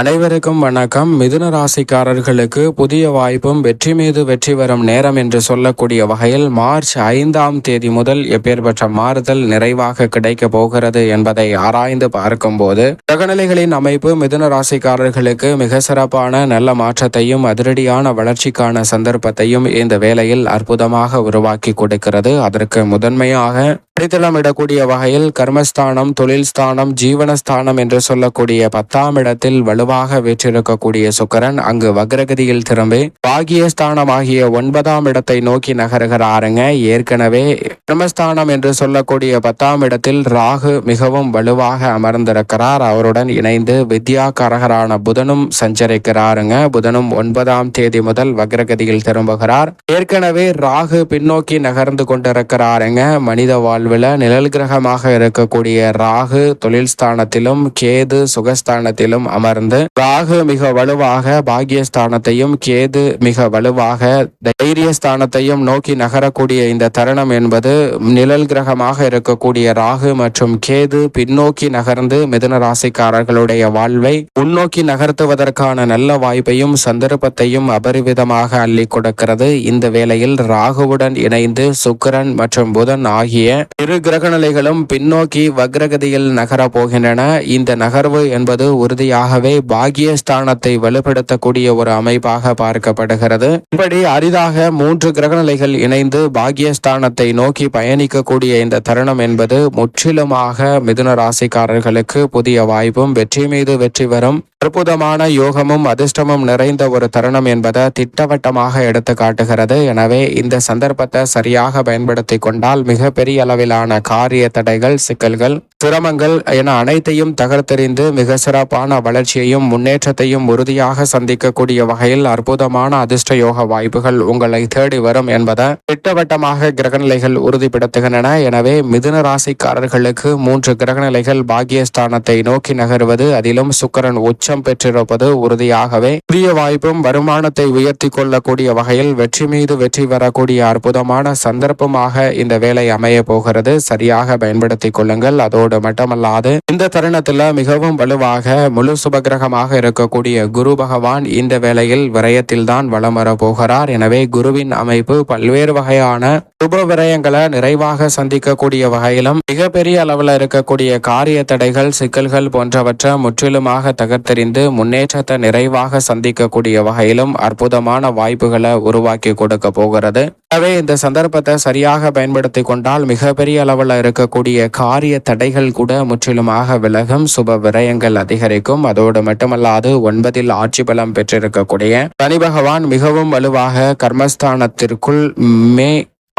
அனைவருக்கும் வணக்கம். மிதுன ராசிக்காரர்களுக்கு புதிய வாய்ப்பும் வெற்றி மீது வெற்றி வரும் நேரம் என்று சொல்லக்கூடிய வகையில் மார்ச் ஐந்தாம் தேதி முதல் எப்பேற்பட்ட மாறுதல் நிறைவாக கிடைக்க போகிறது என்பதை ஆராய்ந்து பார்க்கும்போது கிரகநிலைகளின் அமைப்பு மிதுன ராசிக்காரர்களுக்கு மிக சிறப்பான நல்ல மாற்றத்தையும் அதிரடியான வளர்ச்சிக்கான சந்தர்ப்பத்தையும் இந்த வேளையில் அற்புதமாக உருவாக்கி கொடுக்கிறது. அதற்கு முதன்மையாக அடித்தளமிடக்கூடிய வகையில் கர்மஸ்தானம் தொழில் ஸ்தானம் ஜீவனஸ்தானம் என்று சொல்லக்கூடிய பத்தாம் இடத்தில் வலுவாக வீற்றிருக்கக்கூடிய சுக்கரன் அங்கு வக்ரகதியில் திரும்பி பாகியஸ்தானம் ஆகிய ஒன்பதாம் இடத்தை நோக்கி நகருகிறாருங்க. ஏற்கனவே கர்மஸ்தானம் என்று சொல்லக்கூடிய பத்தாம் இடத்தில் ராகு மிகவும் வலுவாக அமர்ந்திருக்கிறார். அவருடன் இணைந்து வித்யா கரகரான புதனும் சஞ்சரிக்கிறாருங்க. புதனும் ஒன்பதாம் தேதி முதல் வக்ரகதியில் திரும்புகிறார். ஏற்கனவே ராகு பின்னோக்கி நகர்ந்து கொண்டிருக்கிறாருங்க. மனித வாழ்வில் நிழல் கிரகமாக இருக்கக்கூடிய ராகு தொழில் ஸ்தானத்திலும் கேது சுகஸ்தானத்திலும் அமர்ந்து ராகு மிக வலுவாக பாகியஸ்தானத்தையும் கேது மிக வலுவாக தைரியஸ்தானத்தையும் நோக்கி நகரக்கூடிய இந்த தருணம் என்பது நிழல் கிரகமாக இருக்கக்கூடிய ராகு மற்றும் கேது பின்னோக்கி நகர்ந்து மிதுன ராசிக்காரர்களுடைய வாழ்வை முன்னோக்கி நகர்த்துவதற்கான நல்ல வாய்ப்பையும் சந்தர்ப்பத்தையும் அபரிவிதமாக அள்ளி கொடுக்கிறது. இந்த வேளையில் ராகுவுடன் இணைந்து சுக்கிரன் மற்றும் புதன் ஆகிய இரு கிரகநிலைகளும் பின்னோக்கி வக்ரகதியில் நகரப் போகின்றன. இந்த நகர்வு என்பது உறுதியாகவே பாகியஸ்தானத்தை வலுப்படுத்தக்கூடிய ஒரு அமைப்பாக பார்க்கப்படுகிறது. இப்படி அரிதாக மூன்று கிரகநிலைகள் இணைந்து பாகியஸ்தானத்தை நோக்கி பயணிக்கக்கூடிய இந்த தருணம் என்பது முற்றிலுமாக மிதுன ராசிக்காரர்களுக்கு புதிய வாய்ப்பும் வெற்றி மீது வெற்றி வரும் அற்புதமான யோகமும் அதிர்ஷ்டமும் நிறைந்த ஒரு தருணம் என்பதை திட்டவட்டமாக எடுத்து காட்டுகிறது. எனவே இந்த சந்தர்ப்பத்தை சரியாக பயன்படுத்தி கொண்டால் மிகப்பெரிய அளவிலான காரிய தடைகள் சிக்கல்கள் சிரமங்கள் என அனைத்தையும் தகர்த்தெறிந்து மிக சிறப்பான வளர்ச்சியையும் முன்னேற்றத்தையும் உறுதியாக சந்திக்கக்கூடிய வகையில் அற்புதமான அதிர்ஷ்ட யோக வாய்ப்புகள் உங்களை தேடி வரும் என்பதை திட்டவட்டமாக கிரகநிலைகள் உறுதிப்படுத்துகின்றன. எனவே மிதுன ராசிக்காரர்களுக்கு மூன்று கிரகநிலைகள் பாகியஸ்தானத்தை நோக்கி நகர்வது அதிலும் சுக்கரன் உச்சம் பெற்றிருப்பது உறுதியாகவே. புதிய வாய்ப்பும் வருமானத்தை உயர்த்தி கொள்ளக்கூடிய வகையில் வெற்றி மீது வெற்றி வரக்கூடிய அற்புதமான சந்தர்ப்பமாக இந்த வேலை அமைய போகிறது. சரியாக பயன்படுத்திக் கொள்ளுங்கள். அதோடு மட்டுமல்லாது இந்த தருணத்துல மிகவும் வலுவாக முழு சுபகிரகமாக இருக்கக்கூடிய குரு பகவான் இந்த வேளையில் விரயத்தில் தான் வலம் வர போகிறார். எனவே குருவின் அமைப்பு பல்வேறு வகையான சுப விரயங்களை நிறைவாக சந்திக்கக்கூடிய வகையிலும் மிகப்பெரிய அளவில் இருக்கக்கூடிய காரிய தடைகள் சிக்கல்கள் போன்றவற்றை முற்றிலுமாக தகர்த்தெறிந்து முன்னேற்றத்தை நிறைவாக சந்திக்கக்கூடிய வகையிலும் அற்புதமான வாய்ப்புகளை உருவாக்கி கொடுக்க போகிறது. எனவே இந்த சந்தர்ப்பத்தை சரியாக பயன்படுத்தி கொண்டால் மிகப்பெரிய அளவில் இருக்கக்கூடிய காரிய தடைகள் கூட முற்றிலுமாக விலகும். சுப விரயங்கள் அதிகரிக்கும். அதோடு மட்டுமல்லாது ஒன்பதில் ஆட்சி பலம் பெற்றிருக்கக்கூடிய சனி பகவான் மிகவும் வலுவாக கர்மஸ்தானத்திற்குள் மே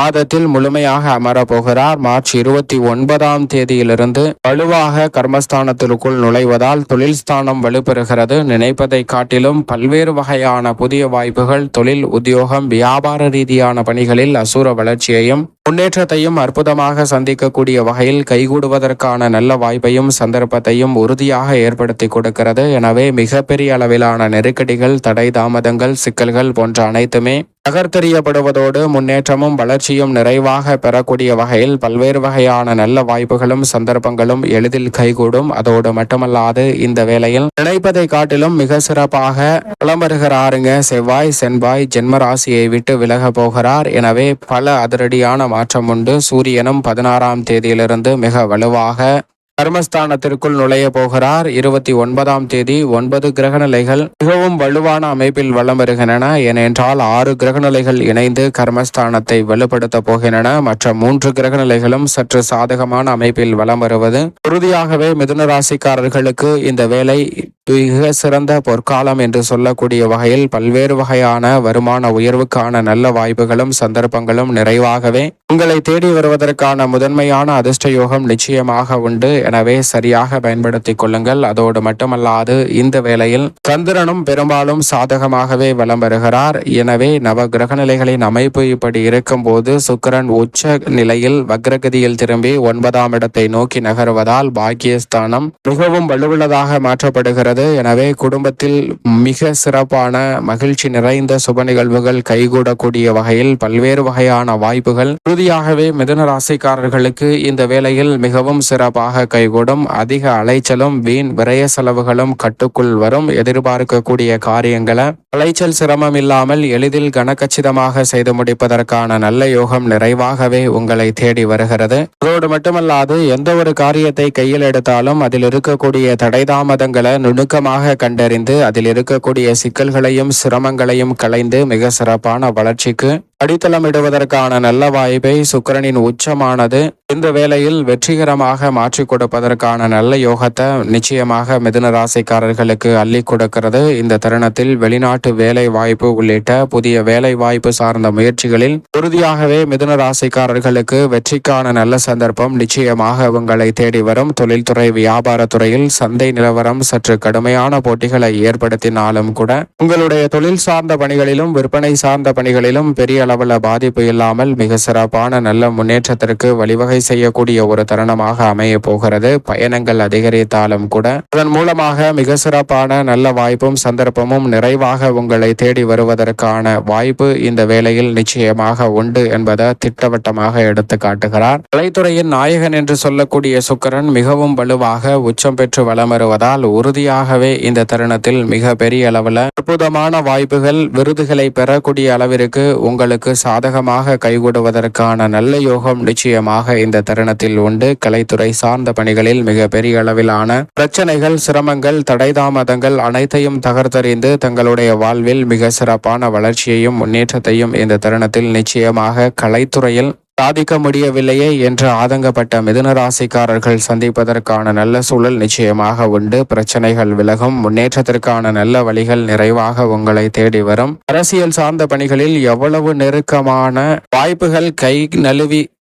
மாதத்தில் முழுமையாக அமரப் போகிறார். மார்ச் இருபத்தி ஒன்பதாம் தேதியிலிருந்து வலுவாக கர்மஸ்தானத்திற்குள் நுழைவதால் தொழில் ஸ்தானம் வலுப்பெறுகிறது. நினைப்பதை காட்டிலும் பல்வேறு வகையான புதிய வாய்ப்புகள் தொழில் உத்தியோகம் வியாபார ரீதியான பணிகளில் அசுர வளர்ச்சியையும் முன்னேற்றத்தையும் அற்புதமாக சந்திக்கக்கூடிய வகையில் கைகூடுவதற்கான நல்ல வாய்ப்பையும் சந்தர்ப்பத்தையும் உறுதியாக ஏற்படுத்தி கொடுக்கிறது. எனவே மிகப்பெரிய அளவிலான நெருக்கடிகள் தடை தாமதங்கள் சிக்கல்கள் போன்ற அனைத்துமே தகர்த்தெறியப்படுவதோடு முன்னேற்றமும் வளர்ச்சியும் நிறைவாக பெறக்கூடிய வகையில் பல்வேறு வகையான நல்ல வாய்ப்புகளும் சந்தர்ப்பங்களும் எளிதில் கைகூடும். அதோடு மட்டுமல்லாது இந்த வேளையில் நினைப்பதை காட்டிலும் மிக சிறப்பாக வலம் வருகிறாருங்க செவ்வாய் சென்பாய் ஜென்மராசியை விட்டு விலக போகிறார். எனவே பல அதிரடியான மாற்றம் உண்டு. சூரியனும் பதினாறாம் தேதியிலிருந்து மிக வலுவாக கர்மஸ்தானத்திற்குள் நுழைய போகிறார். இருபத்தி ஒன்பதாம் தேதி ஒன்பது கிரகநிலைகள் மிகவும் வலுவான அமைப்பில் வலம் வருகின்றன. ஏனென்றால் ஆறு கிரகநிலைகள் இணைந்து கர்மஸ்தானத்தை வலுப்படுத்த போகின்றன. மற்ற மூன்று கிரகநிலைகளும் சற்று சாதகமான அமைப்பில் வலம் வருவது உறுதியாகவே மிதுன ராசிக்காரர்களுக்கு இந்த வேலை மிக சிறந்த பொற்காலம் என்று சொல்லக்கூடிய வகையில் பல்வேறு வகையான வருமான உயர்வுக்கான நல்ல வாய்ப்புகளும் சந்தர்ப்பங்களும் நிறைவாகவே உங்களை தேடி வருவதற்கான முதன்மையான அதிர்ஷ்ட யோகம் நிச்சயமாக உண்டு. எனவே சரியாக பயன்படுத்திக் கொள்ளுங்கள். அதோடு மட்டுமல்லாது இந்த வேளையில் சந்திரனும் பெரும்பாலும் சாதகமாகவே வலம் வருகிறார். எனவே நவ கிரக நிலைகளின் அமைப்பு இப்படி இருக்கும்போது சுக்கிரன் உச்ச நிலையில் வக்ரகதியில் திரும்பி ஒன்பதாம் இடத்தை நோக்கி நகருவதால் பாக்கியஸ்தானம் மிகவும் வலுவுள்ளதாக மாற்றப்படுகிறது. கிடைக்கிறது எனவே குடும்பத்தில் மிக சிறப்பான மகிழ்ச்சி நிறைந்த சுப நிகழ்வுகள் கைகூடக்கூடிய வகையில் பல்வேறு வகையான வாய்ப்புகள். உறுதியாகவே மிதன ராசிக்காரர்களுக்கு இந்த வேளையில் மிகவும் சிறப்பாக கைகூடும். அதிக அலைச்சலும் வீண் விரய செலவுகளும் கட்டுக்குள் வரும். எதிர்பார்க்கக்கூடிய காரியங்களை அலைச்சல் சிரமம் இல்லாமல் எளிதில் கனக்கச்சிதமாக செய்து முடிப்பதற்கான நல்ல யோகம் நிறைவாகவே உங்களை தேடி வருகிறது. அதோடு மட்டுமல்லாது எந்த ஒரு காரியத்தை கையில் எடுத்தாலும் அதில் இருக்கக்கூடிய தடைதாமதங்களை நுணுக்கமாக கண்டறிந்து அதில் இருக்கக்கூடிய சிக்கல்களையும் சிரமங்களையும் களைந்து மிக சிறப்பான வளர்ச்சிக்கு அடித்தளமிடுவதற்கான நல்ல வாய்ப்பை சுக்கிரனின் உச்சமானது இந்த வேளையில் வெற்றிகரமாக மாற்றி கொடுப்பதற்கான நல்ல யோகத்தை நிச்சயமாக மிதுன ராசிக்காரர்களுக்கு அள்ளி கொடுக்கிறது. இந்த தருணத்தில் வெளிநாட்டு வேலை வாய்ப்பு உள்ளிட்ட புதிய வேலை வாய்ப்பு சார்ந்த முயற்சிகளில் உறுதியாகவே மிதுன ராசிக்காரர்களுக்கு வெற்றிக்கான நல்ல சந்தர்ப்பம் நிச்சயமாக உங்களை தேடி வரும். தொழில்துறை வியாபாரத்துறையில் சந்தை நிலவரம் சற்று கடுமையான போட்டிகளை ஏற்படுத்தினாலும் கூட உங்களுடைய தொழில் சார்ந்த பணிகளிலும் விற்பனை சார்ந்த பணிகளிலும் பெரிய அளவில் பாதிப்பு இல்லாமல் மிக சிறப்பான நல்ல முன்னேற்றத்திற்கு வழிவகை செய்யக்கூடிய ஒரு தருணமாக அமைய போகிறது. பயணங்கள் அதிகரித்தாலும் கூட அதன் மூலமாக மிக சிறப்பான நல்ல வாய்ப்பும் சந்தர்ப்பமும் நிறைவாக உங்களை தேடி வருவதற்கான வாய்ப்பு இந்த வேளையில் நிச்சயமாக உண்டு என்பதை திட்டவட்டமாக எடுத்து காட்டுகிறார். கலைத்துறையின் நாயகன் என்று சொல்லக்கூடிய சுக்கரன் மிகவும் வலுவாக உச்சம் பெற்று வலம் வருவதால் உறுதியாகவே இந்த தருணத்தில் மிக பெரிய அளவில் அற்புதமான வாய்ப்புகள் விருதுகளை பெறக்கூடிய அளவிற்கு உங்களுக்கு சாதகமாக கைகூடுவதற்கான நல்ல யோகம் நிச்சயமாக இந்த தருணத்தில் உண்டு. கலைத்துறை சார்ந்த பணிகளில் மிக பெரிய அளவிலான பிரச்சனைகள் சிரமங்கள் தடைதாமதங்கள் அனைத்தையும் தகர்த்தறிந்து தங்களுடைய வாழ்வில் மிக சிறப்பான வளர்ச்சியையும் முன்னேற்றத்தையும் இந்த தருணத்தில் நிச்சயமாக கலைத்துறையில் சாதிக்க முடியவில்லையே என்று ஆதங்கப்பட்ட மிதுன ராசிக்காரர்கள் சந்திப்பதற்கான நல்ல சூழல் நிச்சயமாக உண்டு. பிரச்சனைகள் விலகும். முன்னேற்றத்திற்கான நல்ல வழிகள் நிறைவாக உங்களை தேடி வரும். அரசியல் சார்ந்த பணிகளில் எவ்வளவு நெருக்கமான வாய்ப்புகள் கை நழுவி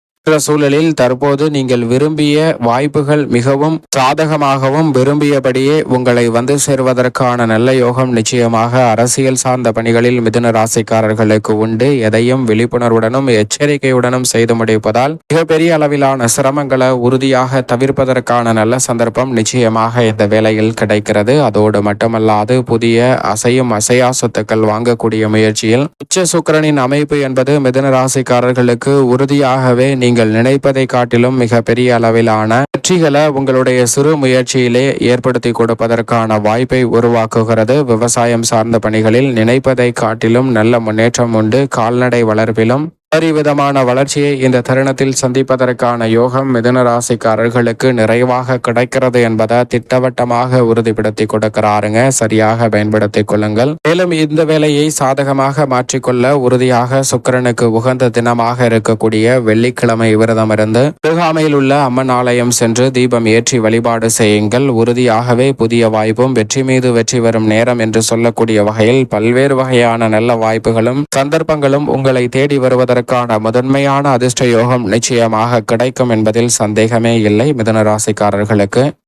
சூழலில் தற்போது நீங்கள் விரும்பிய வாய்ப்புகள் மிகவும் சாதகமாகவும் விரும்பியபடியே உங்களை வந்து சேர்வதற்கான நல்ல யோகம் நிச்சயமாக அரசியல் சார்ந்த பணிகளில் மிதுன ராசிக்காரர்களுக்கு உண்டு. எதையும் விழிப்புணர்வுடனும் எச்சரிக்கையுடனும் செய்து முடிப்பதால் மிகப்பெரிய அளவிலான சிரமங்களை உறுதியாக தவிர்ப்பதற்கான நல்ல சந்தர்ப்பம் நிச்சயமாக இந்த வேளையில் கிடைக்கிறது. அதோடு மட்டுமல்லாது புதிய அசையும் அசையா சொத்துக்கள் வாங்கக்கூடிய முயற்சியில் உச்ச சுக்கிரனின் அமைப்பு என்பது மிதுன ராசிக்காரர்களுக்கு உறுதியாகவே நீங்கள் நீங்கள் நினைப்பதை காட்டிலும் மிக பெரிய அளவிலான வெற்றிகளை உங்களுடைய சிறு முயற்சியிலே ஏற்படுத்தி கொடுப்பதற்கான வாய்ப்பை உருவாக்குகிறது. விவசாயம் சார்ந்த பணிகளில் நினைப்பதை காட்டிலும் நல்ல முன்னேற்றம் உண்டு. கால்நடை வளர்ப்பிலும் விதமான வளர்ச்சியை இந்த தருணத்தில் சந்திப்பதற்கான யோகம் மிதுன ராசிக்காரர்களுக்கு நிறைவாக கிடைக்கிறது என்பதை திட்டவட்டமாக உறுதிப்படுத்தி கொடுக்கிறாருங்க. சரியாக பயன்படுத்திக் கொள்ளுங்கள். மேலும் இந்த வேலையை சாதகமாக மாற்றிக்கொள்ள உறுதியாக சுக்கரனுக்கு உகந்த தினமாக இருக்கக்கூடிய வெள்ளிக்கிழமை விரதம் இருந்து உள்ள அம்மன் ஆலயம் சென்று தீபம் ஏற்றி வழிபாடு செய்யுங்கள். உறுதியாகவே புதிய வாய்ப்பும் வெற்றி மீது வெற்றி வரும் நேரம் என்று சொல்லக்கூடிய வகையில் பல்வேறு வகையான நல்ல வாய்ப்புகளும் சந்தர்ப்பங்களும் உங்களை தேடி வருவதற்கு அதற்கான முதன்மையான அதிர்ஷ்ட யோகம் நிச்சயமாக கிடைக்கும் என்பதில் சந்தேகமே இல்லை. மிதன ராசிக்காரர்களுக்கு